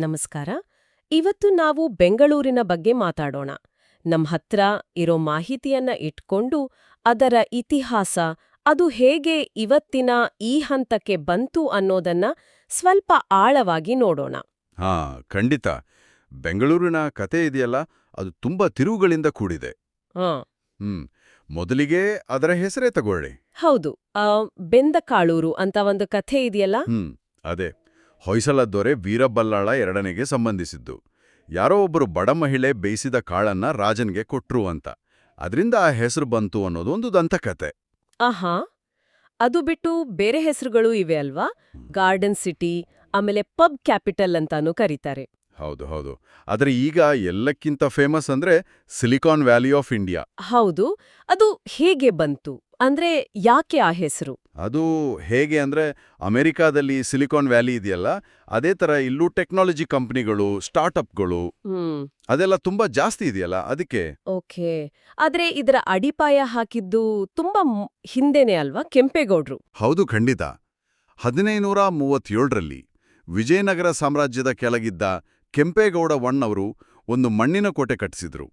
ನಮಸ್ಕಾರ. ಇವತ್ತು ನಾವು ಬೆಂಗಳೂರಿನ ಬಗ್ಗೆ ಮಾತಾಡೋಣ. ನಮ್ ಹತ್ರ ಇರೋ ಮಾಹಿತಿಯನ್ನ ಇಟ್ಕೊಂಡು ಅದರ ಇತಿಹಾಸ ಅದು ಹೇಗೆ ಇವತ್ತಿನ ಈ ಹಂತಕ್ಕೆ ಬಂತು ಅನ್ನೋದನ್ನ ಸ್ವಲ್ಪ ಆಳವಾಗಿ ನೋಡೋಣ. ಹಾ ಖಂಡಿತ. ಬೆಂಗಳೂರಿನ ಕತೆ ಇದೆಯಲ್ಲ ಅದು ತುಂಬಾ ತಿರುವುಗಳಿಂದ ಕೂಡಿದೆ. ಹ್ಮ್ ಮೊದಲಿಗೆ ಅದರ ಹೆಸರೇ ತಗೊಳ್ಳಿ. ಹೌದು ಆ, ಬೆಂದ ಕಾಳೂರು ಅಂತ ಒಂದು ಕಥೆ ಇದೆಯಲ್ಲ? ಹ್ಮ್ ಅದೇ. ಹೊಯ್ಸಳ ದೊರೆ ವೀರಬಲ್ಲಾಳ ಎರಡನೆಗೆ ಸಂಬಂಧಿಸಿದ್ದು. ಯಾರೋ ಒಬ್ಬರು ಬಡ ಮಹಿಳೆ ಬೇಯಿಸಿದ ಕಾಳನ್ನ ರಾಜನ್ಗೆ ಕೊಟ್ರು ಅಂತ. ಅದರಿಂದ ಆ ಹೆಸರು ಬಂತು ಅನ್ನೋದು ಒಂದು ದಂತಕತೆ. ಆಹಾ! ಅದು ಬಿಟ್ಟು ಬೇರೆ ಹೆಸರುಗಳು ಇವೆ ಅಲ್ವಾ? ಗಾರ್ಡನ್ ಸಿಟಿ ಆಮೇಲೆ ಪಬ್ ಕ್ಯಾಪಿಟಲ್ ಅಂತಾನೂ ಕರೀತಾರೆ. ಹೌದು ಹೌದು. ಆದರೆ ಈಗ ಎಲ್ಲಕ್ಕಿಂತ ಫೇಮಸ್ ಅಂದ್ರೆ ಸಿಲಿಕಾನ್ ವ್ಯಾಲಿ ಆಫ್ ಇಂಡಿಯಾ. ಹೌದು. ಅದು ಹೇಗೆ ಬಂತು? ಅಂದ್ರೆ ಯಾಕೆ ಆ ಹೆಸರು? ಅದು ಹೇಗೆ ಅಂದ್ರೆ ಅಮೆರಿಕಾದಲ್ಲಿ ಸಿಲಿಕಾನ್ ವ್ಯಾಲಿ ಇದೆಯಲ್ಲ ಅದೇ ತರ ಇಲ್ಲೂ ಟೆಕ್ನಾಲಜಿ ಕಂಪನಿಗಳು ಸ್ಟಾರ್ಟ್ಅಪ್ಗಳು ಗಳು ಅದೆಲ್ಲ ತುಂಬಾ ಜಾಸ್ತಿ ಇದೆಯಲ್ಲ ಅದಕ್ಕೆ? ಓಕೆ. ಆದ್ರೆ ಇದರ ಅಡಿಪಾಯ ಹಾಕಿದ್ದು ತುಂಬಾ ಹಿಂದೆನೆ ಅಲ್ವಾ? ಕೆಂಪೇಗೌಡ್ರು. ಹೌದು ಖಂಡಿತ. ಹದಿನೈನೂರ ಮೂವತ್ತೇಳರಲ್ಲಿ ವಿಜಯನಗರ ಸಾಮ್ರಾಜ್ಯದ ಕೆಳಗಿದ್ದ ಕೆಂಪೇಗೌಡ ಒಣ್ಣವರು ಒಂದು ಮಣ್ಣಿನ ಕೋಟೆ ಕಟ್ಟಿಸಿದ್ರು.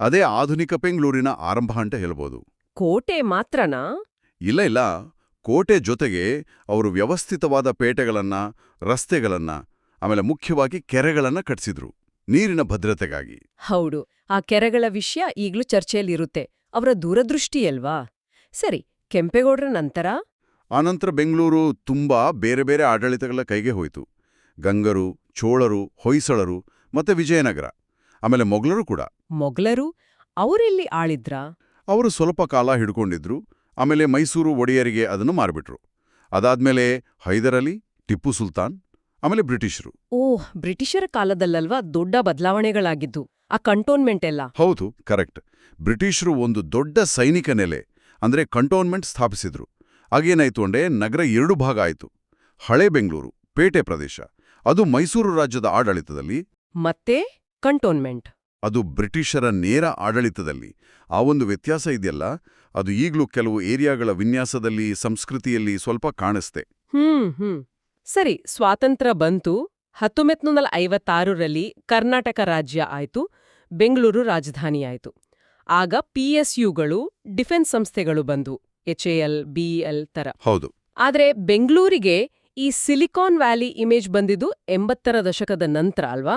ಅದೇ ಆಧುನಿಕ ಬೆಂಗಳೂರಿನ ಆರಂಭ ಅಂತ ಹೇಳ್ಬೋದು. ಕೋಟೆ ಮಾತ್ರನಾ? ಇಲ್ಲ ಇಲ್ಲ. ಕೋಟೆ ಜೊತೆಗೆ ಅವರು ವ್ಯವಸ್ಥಿತವಾದ ಪೇಟೆಗಳನ್ನ ರಸ್ತೆಗಳನ್ನ ಆಮೇಲೆ ಮುಖ್ಯವಾಗಿ ಕೆರೆಗಳನ್ನ ಕಟ್ಸಿದ್ರು ನೀರಿನ ಭದ್ರತೆಗಾಗಿ. ಹೌದು. ಆ ಕೆರೆಗಳ ವಿಷಯ ಈಗಲೂ ಚರ್ಚೆಯಲ್ಲಿರುತ್ತೆ. ಅವರ ದೂರದೃಷ್ಟಿ ಅಲ್ವಾ? ಸರಿ ಕೆಂಪೇಗೌಡರ ನಂತರ? ಆನಂತರ ಬೆಂಗಳೂರು ತುಂಬಾ ಬೇರೆ ಬೇರೆ ಆಡಳಿತಗಳ ಕೈಗೆ ಹೋಯಿತು. ಗಂಗರು ಚೋಳರು ಹೊಯ್ಸಳರು ಮತ್ತೆ ವಿಜಯನಗರ ಆಮೇಲೆ ಮೊಘಲರು ಕೂಡ. ಮೊಘಲರು ಅವರೆಲ್ಲಿ ಆಳಿದ್ರಾ? ಅವರು ಸ್ವಲ್ಪ ಕಾಲ ಹಿಡ್ಕೊಂಡಿದ್ರು ಆಮೇಲೆ ಮೈಸೂರು ಒಡೆಯರಿಗೆ ಅದನ್ನು ಮಾರ್ಬಿಟ್ರು. ಅದಾದ್ಮೇಲೆ ಹೈದರಲಿ ಟಿಪ್ಪು ಸುಲ್ತಾನ್ ಆಮೇಲೆ ಬ್ರಿಟಿಷರು. ಓಹ್ ಬ್ರಿಟಿಷರ ಕಾಲದಲ್ಲಲ್ವಾ ದೊಡ್ಡ ಬದಲಾವಣೆಗಳಾಗಿದ್ದು ಆ ಕಂಟೋನ್ಮೆಂಟ್ ಎಲ್ಲ? ಹೌದು ಕರೆಕ್ಟ್. ಬ್ರಿಟಿಷರು ಒಂದು ದೊಡ್ಡ ಸೈನಿಕ ನೆಲೆ ಅಂದ್ರೆ ಕಂಟೋನ್ಮೆಂಟ್ ಸ್ಥಾಪಿಸಿದ್ರು. ಆಗೇನಾಯ್ತು ಅಂದ್ರೆ ನಗರ ಎರಡು ಭಾಗ ಆಯಿತು. ಹಳೆ ಬೆಂಗಳೂರು ಪೇಟೆ ಪ್ರದೇಶ. ಅದು ಮೈಸೂರು ರಾಜ್ಯದ ಆಡಳಿತದಲ್ಲಿ ಮತ್ತೆ ಕಂಟೋನ್ಮೆಂಟ್. ಅದು ಬ್ರಿಟಿಷರ ನೇರ ಆಡಳಿತದಲ್ಲಿ. ಆ ಒಂದು ವ್ಯತ್ಯಾಸ ಇದೆಯಲ್ಲ ಅದು ಈಗಲೂ ಕೆಲವು ಏರಿಯಾಗಳ ವಿನ್ಯಾಸದಲ್ಲಿ ಸಂಸ್ಕೃತಿಯಲ್ಲಿ ಸ್ವಲ್ಪ ಕಾಣಿಸ್ತೆ. ಹ್ಮ್ ಹ್ಮ್. ಸರಿ ಸ್ವಾತಂತ್ರ್ಯ ಬಂತು ಹತ್ತೊಂಬತ್ತು ಐವತ್ತಾರರಲ್ಲಿ ಕರ್ನಾಟಕ ರಾಜ್ಯ ಆಯಿತು ಬೆಂಗಳೂರು ರಾಜಧಾನಿ ಆಯ್ತು ಆಗ ಪಿಎಸ್ಯುಗಳು ಡಿಫೆನ್ಸ್ ಸಂಸ್ಥೆಗಳು ಬಂದು ಎಚ್ಎಎಲ್ ಬಿಎಲ್ ತರ ಹೌದು. ಆದರೆ ಬೆಂಗಳೂರಿಗೆ ಈ ಸಿಲಿಕಾನ್ ವ್ಯಾಲಿ ಇಮೇಜ್ ಬಂದಿದ್ದು ಎಂಬತ್ತರ ದಶಕದ ನಂತರ ಅಲ್ವಾ?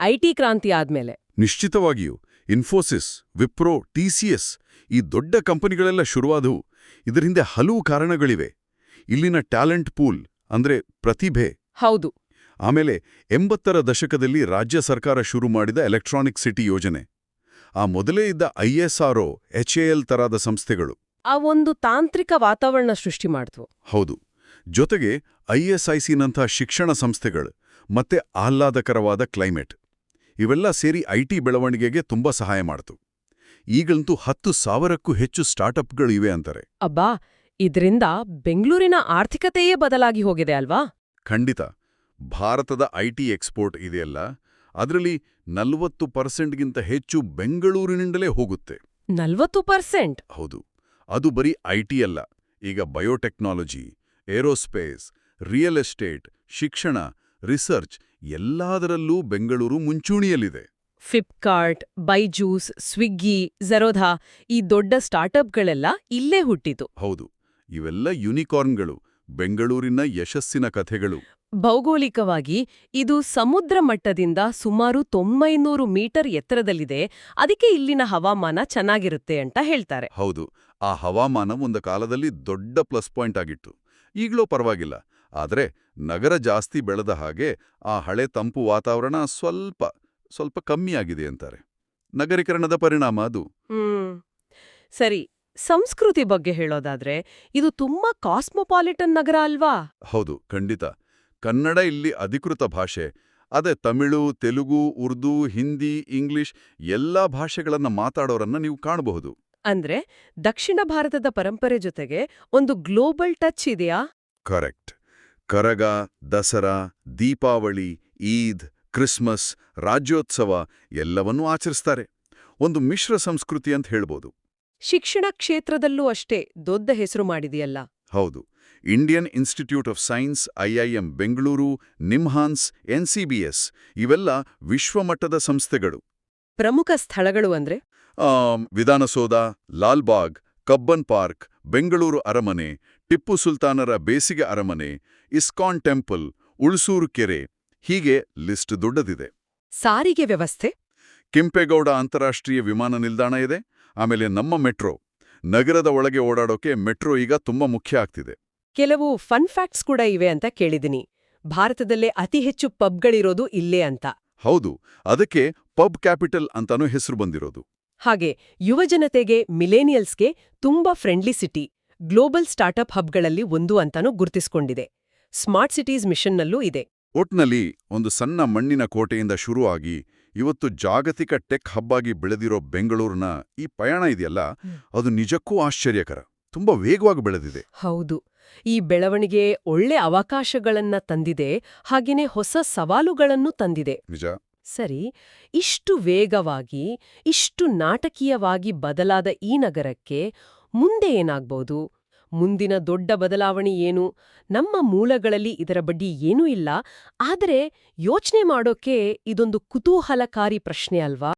ಐಟಿ ಕ್ರಾಂತಿ ಆದ್ಮೇಲೆ. ನಿಶ್ಚಿತವಾಗಿಯೂ ಇನ್ಫೋಸಿಸ್ ವಿಪ್ರೋ ಟಿಸಿಎಸ್ ಈ ದೊಡ್ಡ ಕಂಪನಿಗಳೆಲ್ಲ ಶುರುವಾದವು. ಇದರ ಹಿಂದೆ ಹಲವು ಕಾರಣಗಳಿವೆ. ಇಲ್ಲಿನ ಟ್ಯಾಲೆಂಟ್ ಪೂಲ್ ಅಂದ್ರೆ ಪ್ರತಿಭೆ. ಹೌದು. ಆಮೇಲೆ ಎಂಬತ್ತರ ದಶಕದಲ್ಲಿ ರಾಜ್ಯ ಸರ್ಕಾರ ಶುರು ಮಾಡಿದ ಎಲೆಕ್ಟ್ರಾನಿಕ್ ಸಿಟಿ ಯೋಜನೆ. ಆ ಮೊದಲೇ ಇದ್ದ ಐಎಸ್ಆರ್ಒ ಎಚ್ಎಎಲ್ ತರಾದ ಸಂಸ್ಥೆಗಳು. ಆ ಒಂದು ತಾಂತ್ರಿಕ ವಾತಾವರಣ ಸೃಷ್ಟಿ ಮಾಡಿದ್ವು ಹೌದು. ಜೊತೆಗೆ ಐಎಸ್ಐಸಿನಂಥ ಶಿಕ್ಷಣ ಸಂಸ್ಥೆಗಳು ಮತ್ತೆ ಆಹ್ಲಾದಕರವಾದ ಕ್ಲೈಮೇಟ್. ಇವೆಲ್ಲ ಸೇರಿ ಐಟಿ ಬೆಳವಣಿಗೆಗೆ ತುಂಬಾ ಸಹಾಯ ಮಾಡ್ತು. ಈಗಂತೂ ಹತ್ತು ಸಾವಿರಕ್ಕೂ ಹೆಚ್ಚು ಸ್ಟಾರ್ಟ್ಅಪ್ಗಳು ಇವೆ ಅಂತಾರೆ. ಅಬ್ಬಾ! ಇದ್ರಿಂದ ಬೆಂಗಳೂರಿನ ಆರ್ಥಿಕತೆಯೇ ಬದಲಾಗಿ ಹೋಗಿದೆ ಅಲ್ವಾ? ಖಂಡಿತ. ಭಾರತದ ಐಟಿ ಎಕ್ಸ್ಪೋರ್ಟ್ ಇದೆಯಲ್ಲ ಅದರಲ್ಲಿ ನಲ್ವತ್ತು ಪರ್ಸೆಂಟ್ಗಿಂತ ಹೆಚ್ಚು ಬೆಂಗಳೂರಿನಿಂದಲೇ ಹೋಗುತ್ತೆ. ನಲ್ವತ್ತು ಪರ್ಸೆಂಟ್? ಹೌದು. ಅದು ಬರೀ ಐಟಿ ಅಲ್ಲ. ಈಗ ಬಯೋಟೆಕ್ನಾಲಜಿ ಏರೋಸ್ಪೇಸ್ ರಿಯಲ್ ಎಸ್ಟೇಟ್ ಶಿಕ್ಷಣ ರಿಸರ್ಚ್ ಎಲ್ಲದರಲ್ಲೂ ಬೆಂಗಳೂರು ಮುಂಚೂಣಿಯಲ್ಲಿದೆ. ಫ್ಲಿಪ್ಕಾರ್ಟ್ ಬೈಜೂಸ್ ಸ್ವಿಗ್ಗಿ ಝೆರೋಧಾ ಈ ದೊಡ್ಡ ಸ್ಟಾರ್ಟ್ಅಪ್ಗಳೆಲ್ಲ ಇಲ್ಲೇ ಹುಟ್ಟಿತು ಹೌದು ಇವೆಲ್ಲ ಯುನಿಕಾರ್ನ್ಗಳು ಬೆಂಗಳೂರಿನ ಯಶಸ್ಸಿನ ಕಥೆಗಳು. ಭೌಗೋಳಿಕವಾಗಿ ಇದು ಸಮುದ್ರ ಮಟ್ಟದಿಂದ ಸುಮಾರು ತೊಂಬೈನೂರು ಮೀಟರ್ ಎತ್ತರದಲ್ಲಿದೆ ಅದಕ್ಕೆ ಇಲ್ಲಿನ ಹವಾಮಾನ ಚೆನ್ನಾಗಿರುತ್ತೆ ಅಂತ ಹೇಳ್ತಾರೆ. ಹೌದು ಆ ಹವಾಮಾನ ಒಂದು ಕಾಲದಲ್ಲಿ ದೊಡ್ಡ ಪ್ಲಸ್ ಪಾಯಿಂಟ್ ಆಗಿತ್ತು. ಈಗಲೂ ಪರವಾಗಿಲ್ಲ ಆದರೆ ನಗರ ಜಾಸ್ತಿ ಬೆಳೆದ ಹಾಗೆ ಆ ಹಳೆ ತಂಪು ವಾತಾವರಣ ಸ್ವಲ್ಪ ಸ್ವಲ್ಪ ಕಮ್ಮಿಯಾಗಿದೆ ಅಂತಾರೆ. ನಗರೀಕರಣದ ಪರಿಣಾಮ ಅದು. ಸರಿ ಸಂಸ್ಕೃತಿ ಬಗ್ಗೆ ಹೇಳೋದಾದ್ರೆ ಇದು ತುಂಬಾ ಕಾಸ್ಮೋಪಾಲಿಟನ್ ನಗರ ಅಲ್ವಾ? ಹೌದು ಖಂಡಿತ. ಕನ್ನಡ ಇಲ್ಲಿ ಅಧಿಕೃತ ಭಾಷೆ. ಅದೇ ತಮಿಳು ತೆಲುಗು ಉರ್ದು ಹಿಂದಿ ಇಂಗ್ಲಿಷ್ ಎಲ್ಲಾ ಭಾಷೆಗಳನ್ನ ಮಾತಾಡೋರನ್ನ ನೀವು ಕಾಣಬಹುದು. ಅಂದ್ರೆ ದಕ್ಷಿಣ ಭಾರತದ ಪರಂಪರೆ ಜೊತೆಗೆ ಒಂದು ಗ್ಲೋಬಲ್ ಟಚ್ ಇದೆಯಾ? ಕರೆಕ್ಟ್. ಕರಗ ದಸರಾ ದೀಪಾವಳಿ ಈದ್ ಕ್ರಿಸ್ಮಸ್ ರಾಜ್ಯೋತ್ಸವ ಎಲ್ಲವನ್ನೂ ಆಚರಿಸ್ತಾರೆ. ಒಂದು ಮಿಶ್ರ ಸಂಸ್ಕೃತಿ ಅಂತ ಹೇಳ್ಬೋದು. ಶಿಕ್ಷಣ ಕ್ಷೇತ್ರದಲ್ಲೂ ಅಷ್ಟೇ ದೊಡ್ಡ ಹೆಸರು ಮಾಡಿದೆಯಲ್ಲ. ಹೌದು. Indian Institute of Science IIM Bengaluru NIMHANS NCBS ಇವೆಲ್ಲ ವಿಶ್ವಮಟ್ಟದ ಸಂಸ್ಥೆಗಳು. ಪ್ರಮುಖ ಸ್ಥಳಗಳು ಅಂದ್ರೆ? ವಿಧಾನಸೌಧ ಲಾಲ್ಬಾಗ್ ಕಬ್ಬನ್ ಪಾರ್ಕ್ ಬೆಂಗಳೂರು ಅರಮನೆ ಟಿಪ್ಪು ಸುಲ್ತಾನರ ಬೇಸಿಗೆ ಅರಮನೆ ಇಸ್ಕಾನ್ ಟೆಂಪಲ್ ಉಳ್ಸೂರು ಕೆರೆ ಹೀಗೆ ಲಿಸ್ಟ್ ದೊಡ್ಡದಿದೆ. ಸಾರಿಗೆ ವ್ಯವಸ್ಥೆ? ಕೆಂಪೇಗೌಡ ಅಂತಾರಾಷ್ಟ್ರೀಯ ವಿಮಾನ ನಿಲ್ದಾಣ ಇದೆ. ಆಮೇಲೆ ನಮ್ಮ ಮೆಟ್ರೋ. ನಗರದ ಒಳಗೆ ಓಡಾಡೋಕೆ ಮೆಟ್ರೋ ಈಗ ತುಂಬಾ ಮುಖ್ಯ ಆಗ್ತಿದೆ. ಕೆಲವು ಫನ್ ಫ್ಯಾಕ್ಟ್ಸ್ ಕೂಡ ಇವೆ ಅಂತ ಕೇಳಿದಿನಿ ಭಾರತದಲ್ಲೇ ಅತಿ ಹೆಚ್ಚು ಪಬ್ಗಳಿರೋದು ಇಲ್ಲೇ ಅಂತ. ಹೌದು ಅದಕ್ಕೆ ಪಬ್ ಕ್ಯಾಪಿಟಲ್ ಅಂತಾನೂ ಹೆಸರು ಬಂದಿರೋದು. ಹಾಗೆ ಯುವಜನತೆಗೆ ಮಿಲೇನಿಯಲ್ಸ್ಗೆ ತುಂಬಾ ಫ್ರೆಂಡ್ಲಿ ಸಿಟಿ ಗ್ಲೋಬಲ್ ಸ್ಟಾರ್ಟ್ಅಪ್ ಹಬ್ಗಳಲ್ಲಿ ಒಂದು ಅಂತಾನೂ ಗುರ್ತಿಸ್ಕೊಂಡಿದೆ. ಸ್ಮಾರ್ಟ್ ಸಿಟೀಸ್ ಮಿಷನ್ನಲ್ಲೂ ಇದೆ. ಒಟ್ನಲ್ಲಿ ಒಂದು ಸಣ್ಣ ಮಣ್ಣಿನ ಕೋಟೆಯಿಂದ ಶುರುವಾಗಿ ಇವತ್ತು ಜಾಗತಿಕ ಟೆಕ್ ಹಬ್ಬಾಗಿ ಬೆಳೆದಿರೋ ಬೆಂಗಳೂರಿನ ಈ ಪಯಣ ಇದೆಯಲ್ಲ ಅದು ನಿಜಕ್ಕೂ ಆಶ್ಚರ್ಯಕರ. ತುಂಬಾ ವೇಗವಾಗಿ ಬೆಳೆದಿದೆ. ಹೌದು. ಈ ಬೆಳವಣಿಗೆ ಒಳ್ಳೆ ಅವಕಾಶಗಳನ್ನ ತಂದಿದೆ ಹಾಗೇನೆ ಹೊಸ ಸವಾಲುಗಳನ್ನು ತಂದಿದೆ. ನಿಜ. ಸರಿ ಇಷ್ಟು ವೇಗವಾಗಿ ಇಷ್ಟು ನಾಟಕೀಯವಾಗಿ ಬದಲಾದ ಈ ನಗರಕ್ಕೆ ಮುಂದೆ ಏನಾಗ್ಬೋದು? ಮುಂದಿನ ದೊಡ್ಡ ಬದಲಾವಣೆ ಏನು? ನಮ್ಮ ಮೂಲಗಳಲ್ಲಿ ಇದರ ಬಡ್ಡಿ ಏನೂ ಇಲ್ಲ. ಆದರೆ ಯೋಚನೆ ಮಾಡೋಕೆ ಇದೊಂದು ಕುತೂಹಲಕಾರಿ ಪ್ರಶ್ನೆ ಅಲ್ವಾ?